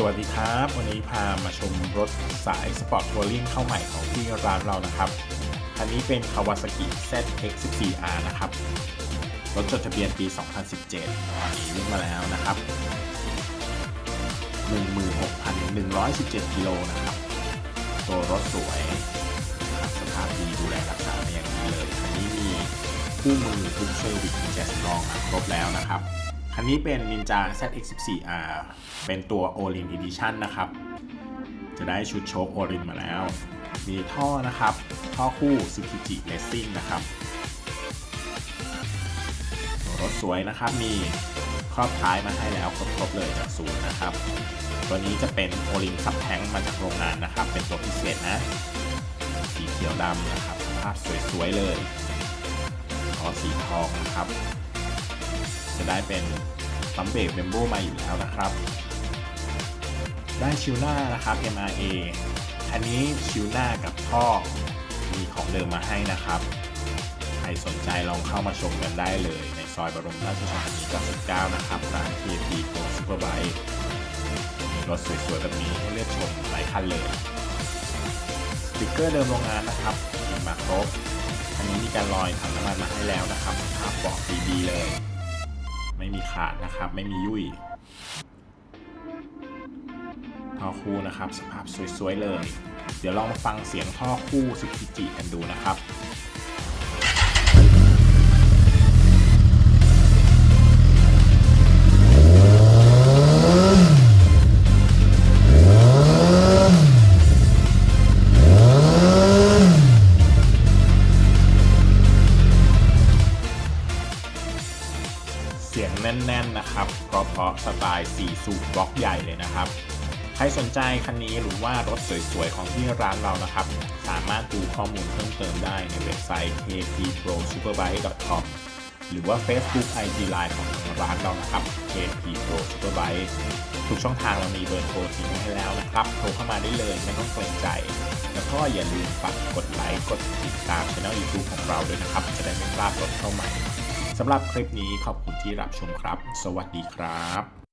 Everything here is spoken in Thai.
สวัสดีครับ วันนี้พามาชมรถสายสปอร์ตทัวริงเข้าใหม่ของที่ร้านเรานะครับคันนี้เป็น Kawasaki ZX14R นะครับ รถจดทะเบียนปี 2017นี้วิ่งมาแล้วนะครับ 16,117 กิโลนะครับ ตัวรถสวยนะครับสภาพดีดูแลรักษามาอย่างดีเลย คันนี้มีคู่มือทุกเซอร์วิสกุญแจสำรองครบแล้วนะครับ คันนี้เป็น Ninja ZX14R เป็นตัว Orin Edition นะครับ จะได้ชุดโชคโอรินมาแล้ว มีท่อนะครับ ท่อคู่ Tsukiji Racing นะครับรถสวยนะครับ มีครอบท้ายมาให้แล้วครบๆเลยจากศูนย์นะครับ ตัวนี้จะเป็นโอลินซับแทงมาจากโรงงานนะครับ เป็นตัวพิเศษนะ สีเขียวดำนะครับ ภาพสวยๆเลยล้อสีทองนะครับ จะได้เป็นปั๊มเบรกเบมโบมาอยู่แล้วนะครับ ได้ชิวหน้านะครับ MRA อันนี้ชิวหน้ากับท่อมีของเดิมมาให้นะครับ ใครสนใจลองเข้ามาชมกันได้เลย ในซอยบรมราชชนนี99 นะครับร้าน KP Go Superbike มีรถสวยๆแบบนี้ให้เลือกชมหลายคันเลยสติ๊กเกอร์เดิมโรงงานนะครับมีมาครบอันนี้มีการลอยถังน้ำมันมาให้แล้วนะครับภาพบาะดีๆเลย ไม่มีขาดนะครับ ไม่มียุ่ยท่อคู่นะครับ สภาพสวยๆเลย เดี๋ยวลองมาฟังเสียงท่อคู่สุกิจิกันดูนะครับ สียงแน่น ๆนะครับเพราะเพราะสไตล์4สูบบล็อกใหญ่เลยนะครับ ใครสนใจคันนี้หรือว่ารถสวยๆ ของที่ร้านเรานะครับ สามารถดูข้อมูลเพิ่มเติมได้ในเว็บไซต์ kpprosuperbike.com หรือว่า Facebook IG Line ของร้านเรานะครับ KP Pro Superbike ทุกช่องทางเรามีเบอร์โทรทิ้งไว้ให้แล้วนะครับ โทรเข้ามาได้เลยไม่ต้องเกรงใจ แล้วก็อย่าลืมฝากกดไลค์ กดติดตามช่อง YouTube ของเราด้วยนะครับ จะได้ไม่พลาดรถเข้าใหม่ สำหรับคลิปนี้ขอบคุณที่รับชมครับ สวัสดีครับ